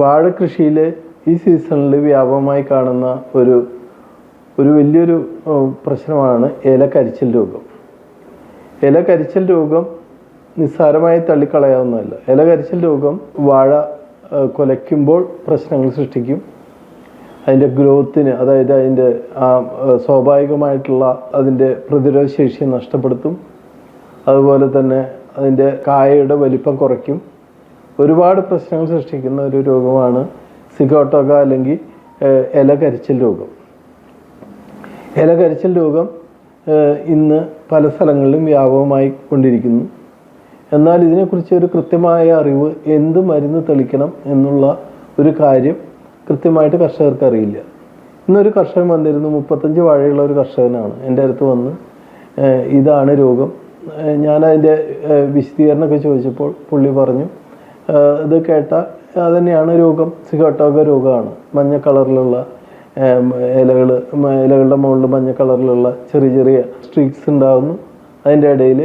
വാഴ കൃഷിയിൽ ഈ സീസണിൽ വ്യാപകമായി കാണുന്ന ഒരു ഒരു വലിയൊരു പ്രശ്നമാണ് ഇല കരിച്ചൽ രോഗം. ഇല കരിച്ചൽ രോഗം നിസ്സാരമായി തള്ളിക്കളയാവുന്നതല്ല. ഇല കരിച്ചൽ രോഗം വാഴ കൊലയ്ക്കുമ്പോൾ പ്രശ്നങ്ങൾ സൃഷ്ടിക്കും. അതിന്റെ ഗ്രോത്തിന് അതായത് അതിന്റെ ആ, സ്വാഭാവികമായിട്ടുള്ള അതിന്റെ പ്രതിരോധ ശേഷി നഷ്ടപ്പെടുത്തും. അതുപോലെ തന്നെ അതിന്റെ കായയുടെ വലിപ്പം കുറയ്ക്കും. ഒരുപാട് പ്രശ്നങ്ങൾ സൃഷ്ടിക്കുന്ന ഒരു രോഗമാണ് സിഗോട്ടോക അല്ലെങ്കിൽ ഇല കരിച്ചൽ രോഗം. ഇല കരിച്ചൽ രോഗം ഇന്ന് പല സ്ഥലങ്ങളിലും വ്യാപകമായി കൊണ്ടിരിക്കുന്നു. എന്നാൽ ഇതിനെക്കുറിച്ച് ഒരു കൃത്യമായ അറിവ് എന്ത് മരുന്ന് തെളിക്കണം എന്നുള്ള ഒരു കാര്യം കൃത്യമായിട്ട് കർഷകർക്ക് അറിയില്ല ഇന്നൊരു കർഷകൻ വന്നിരുന്നു മുപ്പത്തഞ്ച് വാഴയുള്ള ഒരു കർഷകനാണ്. എന്റെ അടുത്ത് വന്ന് ഇതാണ് രോഗം. ഞാൻ ഏഹ്, വിശദീകരണമൊക്കെ ചോദിച്ചപ്പോൾ പുള്ളി പറഞ്ഞു ഇത് കേട്ട അതുതന്നെയാണ് രോഗം. സിഗോട്ടോക രോഗമാണ്. മഞ്ഞ കളറിലുള്ള ഇലകൾ ഇലകളുടെ മുകളിൽ മഞ്ഞ കളറിലുള്ള ചെറിയ ചെറിയ സ്ട്രീക്സ് ഉണ്ടാകുന്നു അതിന്റെ ഇടയിൽ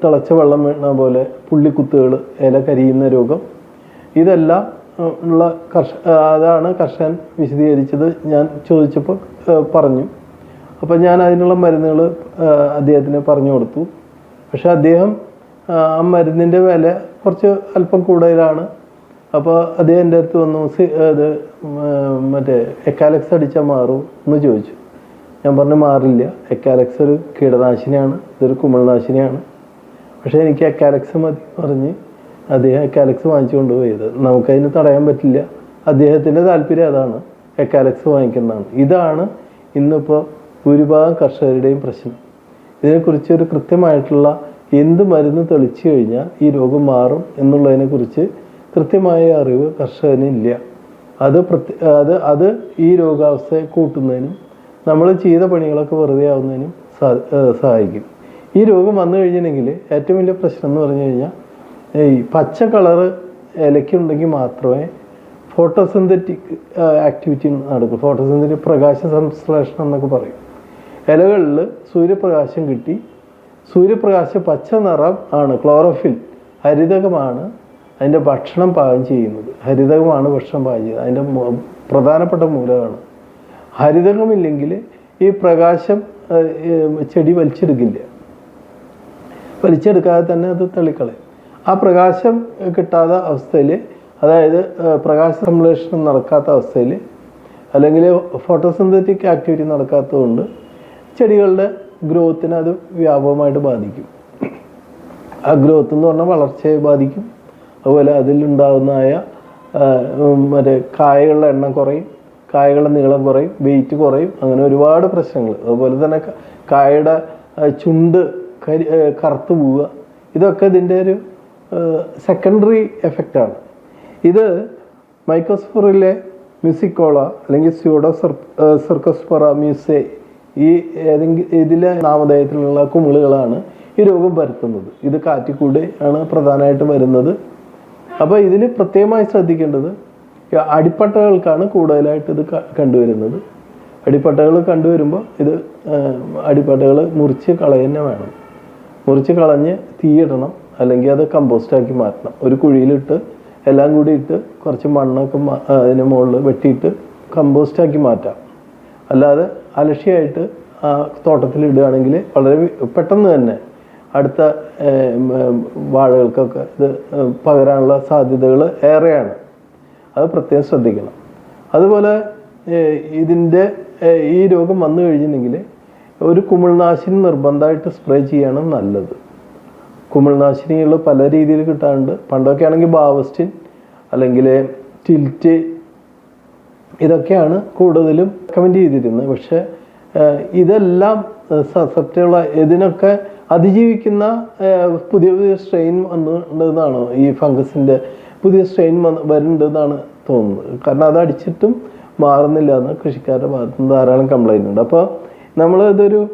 തിളച്ച വെള്ളം വീണ പോലെ പുള്ളിക്കുത്തുകൾ ഇല കരിയുന്ന രോഗം. ഇതെല്ലാം ഉള്ള കർഷ അതാണ് കർഷകൻ വിശദീകരിച്ചത് ഞാൻ ചോദിച്ചപ്പോൾ പറഞ്ഞു. അപ്പോൾ ഞാൻ അതിനുള്ള മരുന്നുകൾ അദ്ദേഹത്തിന് പറഞ്ഞു കൊടുത്തു. പക്ഷെ അദ്ദേഹം ആ മരുന്നിന്റെ വില കുറച്ച് അല്പം കൂടുതലാണ്. അപ്പോൾ അദ്ദേഹം എന്റെ അടുത്ത് വന്നു ഉം, മറ്റേ എക്കാലക്സ് അടിച്ചാൽ മാറും എന്ന് ചോദിച്ചു. ഞാൻ പറഞ്ഞു മാറില്ല. എക്കാലക്സ് ഒരു കീടനാശിനിയാണ്. ഇതൊരു കുമിൾനാശിനിയാണ്. പക്ഷേ എനിക്ക് എക്കാലക്സ് മതി പറഞ്ഞ് അദ്ദേഹം എക്കാലക്സ് വാങ്ങിച്ചു കൊണ്ടുപോയത്. നമുക്കതിന് തടയാൻ പറ്റില്ല. അദ്ദേഹത്തിന്റെ താല്പര്യം അതാണ്. എക്കാലക്സ് വാങ്ങിക്കുന്നതാണ്. ഇതാണ് ഇന്നിപ്പോൾ ഭൂരിഭാഗം കർഷകരുടെയും പ്രശ്നം. ഇതിനെക്കുറിച്ച് ഒരു കൃത്യമായിട്ടുള്ള എന്ത് മരുന്ന് തെളിച്ചു കഴിഞ്ഞാൽ ഈ രോഗം മാറും എന്നുള്ളതിനെക്കുറിച്ച് കൃത്യമായ അറിവ് കർഷകനില്ല അത് പ്രത്യ അത് അത് ഈ രോഗാവസ്ഥയെ കൂട്ടുന്നതിനും നമ്മൾ ചെയ്ത പണികളൊക്കെ വെറുതെ ആവുന്നതിനും സഹായിക്കും. ഈ രോഗം വന്നു കഴിഞ്ഞിട്ടുണ്ടെങ്കിൽ ഏറ്റവും വലിയ പ്രശ്നം എന്ന് പറഞ്ഞു കഴിഞ്ഞാൽ ഈ പച്ച കളറ് ഇലയ്ക്കുണ്ടെങ്കിൽ മാത്രമേ ഫോട്ടോസിന്തറ്റിക് ആക്ടിവിറ്റി നടക്കും. ഫോട്ടോസിന്തറ്റിക് പ്രകാശ സംശ്ലേഷണം എന്നൊക്കെ പറയും. ഇലകളിൽ സൂര്യപ്രകാശം കിട്ടി സൂര്യപ്രകാശം പച്ച നിറം ആണ് ക്ലോറോഫിൽ ഹരിതകമാണ് അതിന്റെ ഭക്ഷണം പാകം ചെയ്യുന്നത്. ഹരിതകമാണ് ഭക്ഷണം പാകം ചെയ്യുന്നത്. അതിന്റെ പ്രധാനപ്പെട്ട മൂലമാണ് ഹരിതകമില്ലെങ്കിൽ ഈ പ്രകാശം ചെടി വലിച്ചെടുക്കില്ല. വലിച്ചെടുക്കാതെ തന്നെ അത് തള്ളിക്കളയും. ആ പ്രകാശം കിട്ടാത്ത അവസ്ഥയിൽ അതായത് പ്രകാശ സംശ്ലേഷണം നടക്കാത്ത അവസ്ഥയിൽ അല്ലെങ്കിൽ ഫോട്ടോസിന്തറ്റിക് ആക്ടിവിറ്റി നടക്കാത്തതുകൊണ്ട് ചെടികളുടെ ഗ്രോത്തിനെ അത് വ്യാപകമായിട്ട് ബാധിക്കും. ആ ഗ്രോത്ത് എന്ന് പറഞ്ഞാൽ വളർച്ചയെ ബാധിക്കും. അതുപോലെ അതിലുണ്ടാകുന്നതായ മറ്റേ കായകളുടെ എണ്ണം കുറയും കായകളുടെ നീളം കുറയും വെയിറ്റ് കുറയും അങ്ങനെ ഒരുപാട് പ്രശ്നങ്ങൾ. അതുപോലെ തന്നെ കായയുടെ ചുണ്ട് കരി കറുത്ത് പോവുക. ഇതൊക്കെ ഇതിന്റെ ഒരു സെക്കൻഡറി എഫക്റ്റാണ് ഇത് മൈക്രോസ്ഫോറിലെ മ്യൂസിക്കോള അല്ലെങ്കിൽ സ്യൂഡോ സർ സർക്കോസ്പൊറ മ്യൂസേ ഈ ഏതെങ്കിലും ഇതിലെ നാമധേയത്തിലുള്ള കുമിളുകളാണ് ഈ രോഗം പരത്തുന്നത്. ഇത് കാറ്റിക്കൂടെ ആണ് പ്രധാനമായിട്ടും വരുന്നത്. അപ്പോൾ ഇതിൽ പ്രത്യേകമായി ശ്രദ്ധിക്കേണ്ടത് അടിപ്പട്ടകൾക്കാണ് കൂടുതലായിട്ട് ഇത് കണ്ടുവരുന്നത്. അടിപ്പട്ടകൾ കണ്ടുവരുമ്പോൾ ഇത് അടിപ്പട്ടകൾ മുറിച്ച് കളയന്നെ വേണം. മുറിച്ച് കളഞ്ഞ് തീയിടണം അല്ലെങ്കിൽ അത് കമ്പോസ്റ്റാക്കി മാറ്റണം. ഒരു കുഴിയിലിട്ട് എല്ലാം കൂടി ഇട്ട് കുറച്ച് മണ്ണൊക്കെ അതിന് മുകളിൽ വെട്ടിയിട്ട് കമ്പോസ്റ്റാക്കി മാറ്റാം. അല്ലാതെ അലക്ഷ്യമായിട്ട് ആ തോട്ടത്തിൽ ഇടുകയാണെങ്കിൽ വളരെ പെട്ടെന്ന് തന്നെ അടുത്ത വാഴകൾക്കൊക്കെ ഇത് പകരാനുള്ള സാധ്യതകൾ ഏറെയാണ്. അത് പ്രത്യേകം ശ്രദ്ധിക്കണം. അതുപോലെ ഇതിന്റെ ഈ രോഗം വന്നു കഴിഞ്ഞിട്ടുണ്ടെങ്കിൽ ഒരു കുമിൾനാശിനി നിർബന്ധമായിട്ട് സ്പ്രേ ചെയ്യാണ് നല്ലത്. കുമിൾനാശിനികൾ പല രീതിയിൽ കിട്ടാറുണ്ട്. പണ്ടൊക്കെ ആണെങ്കിൽ ബാവസ്റ്റിൻ അല്ലെങ്കിൽ ടിൽറ്റ് ഇതൊക്കെയാണ് കൂടുതലും റെക്കമെൻഡ് ചെയ്തിരുന്നത് പക്ഷേ ഇതെല്ലാം സസെപ്റ്റുള്ള ഇതിനൊക്കെ അതിജീവിക്കുന്ന പുതിയ പുതിയ സ്ട്രെയിൻ വന്നിട്ടുണ്ടെന്നാണ് ഈ ഫംഗസിന്റെ പുതിയ സ്ട്രെയിൻ വരുന്നുണ്ടെന്നാണ് തോന്നുന്നത്. കാരണം അത് അടിച്ചിട്ടും മാറുന്നില്ല എന്ന് കൃഷിക്കാരുടെ ഭാഗത്ത് നിന്ന് ധാരാളം കംപ്ലൈന്റ് ഉണ്ട്. അപ്പോൾ നമ്മൾ ഇതൊരു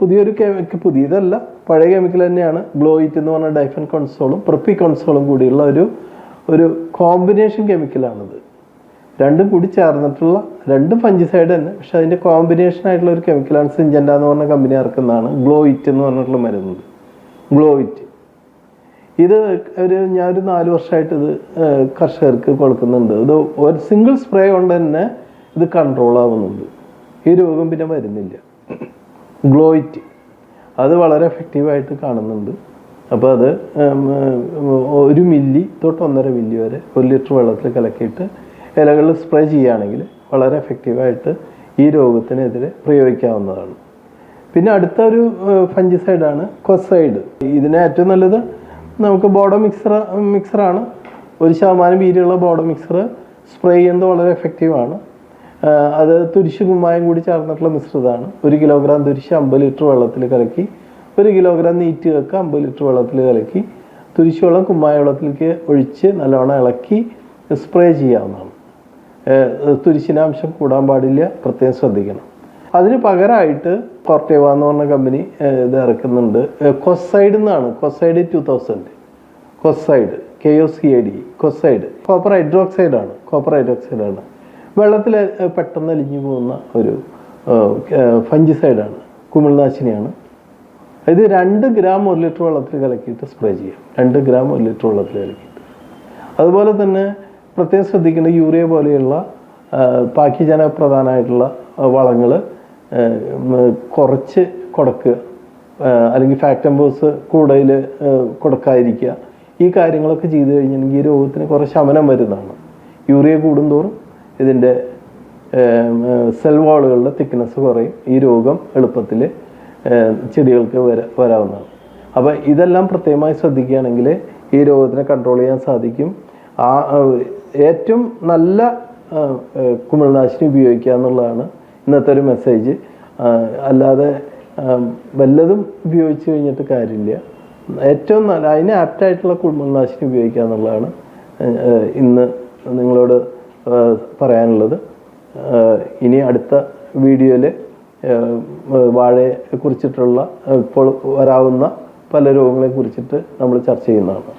പുതിയൊരു കെമിക്കൽ പുതിയതല്ല പഴയ കെമിക്കൽ തന്നെയാണ്. ഗ്ലോയിറ്റ് എന്ന് പറഞ്ഞ ഡൈഫൻ കൺസോളും പ്രൊപ്പി കൺസോളും കൂടിയുള്ള ഒരു ഒരു കോമ്പിനേഷൻ കെമിക്കലാണിത് രണ്ടും കൂടി ചേർന്നിട്ടുള്ള രണ്ടും ഫഞ്ചിസൈഡ് തന്നെ. പക്ഷെ അതിന്റെ കോമ്പിനേഷൻ ആയിട്ടുള്ള ഒരു കെമിക്കലാണ് സിഞ്ചൻഡ എന്ന് പറഞ്ഞ കമ്പനി ഇറക്കുന്നതാണ്. ഗ്ലോയിറ്റ് എന്ന് പറഞ്ഞിട്ടുള്ള മരുന്ന്. ഗ്ലോയിറ്റ് ഇത് ഒരു ഞാൻ ഒരു നാല് വർഷമായിട്ട് ഇത് കർഷകർക്ക് കൊടുക്കുന്നുണ്ട്. ഇത് ഒരു സിംഗിൾ സ്പ്രേ കൊണ്ട് തന്നെ ഇത് കൺട്രോൾ ആവുന്നുണ്ട്. ഈ രോഗം പിന്നെ വരുന്നില്ല. ഗ്ലോയിറ്റ് അത് വളരെ എഫക്റ്റീവായിട്ട് കാണുന്നുണ്ട്. അപ്പോൾ അത് ഒരു മില്ലി തൊട്ട് ഒന്നര മില്ലി വരെ ഒരു ലിറ്റർ വെള്ളത്തിൽ കലക്കിയിട്ട് ഇലകളിൽ സ്പ്രേ ചെയ്യുകയാണെങ്കിൽ വളരെ എഫക്റ്റീവായിട്ട് ഈ രോഗത്തിനെതിരെ പ്രയോഗിക്കാവുന്നതാണ്. പിന്നെ അടുത്ത ഒരു ഫഞ്ചിസൈഡാണ് കൊസൈഡ് ഇതിന് ഏറ്റവും നല്ലത് നമുക്ക് ബോഡോ മിക്സർ മിക്സറാണ് ഒരു ശതമാനം വീര്യമുള്ള ബോഡോ മിക്സർ സ്പ്രേ ചെയ്യുന്നത് വളരെ എഫക്റ്റീവാണ് അത് തുരിശ് കുമ്മായം കൂടി ചേർന്നിട്ടുള്ള മിശ്രിതമാണ്. ഒരു കിലോഗ്രാം തുരിശ് അമ്പത് ലിറ്റർ വെള്ളത്തിൽ കലക്കി ഒരു കിലോഗ്രാം നീറ്റ് കേക്ക് അമ്പത് ലിറ്റർ വെള്ളത്തിൽ കലക്കി തുരിശ് വെള്ളം കുമ്മായ വെള്ളത്തിലേക്ക് ഒഴിച്ച് നല്ലവണ്ണം ഇളക്കി സ്പ്രേ ചെയ്യാവുന്നതാണ്. അംശം കൂടാൻ പാടില്ല. പ്രത്യേകം ശ്രദ്ധിക്കണം. അതിന് പകരമായിട്ട് കോർട്ടേവ എന്ന് പറഞ്ഞ കമ്പനി ഇത് ഇറക്കുന്നുണ്ട്. കൊസൈഡ് എന്നാണ്. Kocide two thousand Kocide. K O C A D. Kocide. Copper hydroxide ആണ്. കോപ്പർ ഹൈഡ്രോക്സൈഡ് ആണ്. വെള്ളത്തിൽ പെട്ടെന്ന് അലിഞ്ഞു പോകുന്ന ഒരു ഫഞ്ചിസൈഡാണ് കുമിൾനാശിനിയാണ്. ഇത് രണ്ട് ഗ്രാം ഒരു ലിറ്റർ വെള്ളത്തിൽ കലക്കിയിട്ട് സ്പ്രേ ചെയ്യാം. രണ്ട് ഗ്രാം ഒരു ലിറ്റർ വെള്ളത്തിൽ കലക്കിയിട്ട്. അതുപോലെ തന്നെ പ്രത്യേകം ശ്രദ്ധിക്കേണ്ട യൂറിയ പോലെയുള്ള പാക്കിജന പ്രധാനമായിട്ടുള്ള വളങ്ങൾ കുറച്ച് കൊടുക്കുക. അല്ലെങ്കിൽ ഫാക്ടംബോസ് കൂടുതൽ കൊടുക്കാതിരിക്കുക. ഈ കാര്യങ്ങളൊക്കെ ചെയ്തു കഴിഞ്ഞിട്ടുണ്ടെങ്കിൽ ഈ രോഗത്തിന് കുറേ ശമനം വരുന്നതാണ്. യൂറിയ കൂടുന്തോറും ഇതിന്റെ സെൽ വാളുകളുടെ തിക്നെസ് കുറയും. ഈ രോഗം എളുപ്പത്തിൽ ചെടികൾക്ക് വര വരാവുന്നതാണ്. അപ്പോൾ ഇതെല്ലാം പ്രത്യേകമായി ശ്രദ്ധിക്കുകയാണെങ്കിൽ ഈ രോഗത്തിനെ കൺട്രോൾ ചെയ്യാൻ സാധിക്കും. ആ, ഏറ്റവും നല്ല കുമിൾനാശിനി ഉപയോഗിക്കുക എന്നുള്ളതാണ് ഇന്നത്തെ ഒരു മെസ്സേജ് അല്ലാതെ വല്ലതും ഉപയോഗിച്ച് കഴിഞ്ഞിട്ട് കാര്യമില്ല. ഏറ്റവും നല്ല അതിന് ആപ്റ്റായിട്ടുള്ള കുമിൾനാശിനി ഉപയോഗിക്കുക എന്നുള്ളതാണ് ഇന്ന് നിങ്ങളോട് പറയാനുള്ളത്. ഇനി അടുത്ത വീഡിയോയിൽ വാഴയെ കുറിച്ചിട്ടുള്ള ഇപ്പോൾ വരാവുന്ന പല രോഗങ്ങളെ കുറിച്ചിട്ട് നമ്മൾ ചർച്ച ചെയ്യുന്നതാണ്.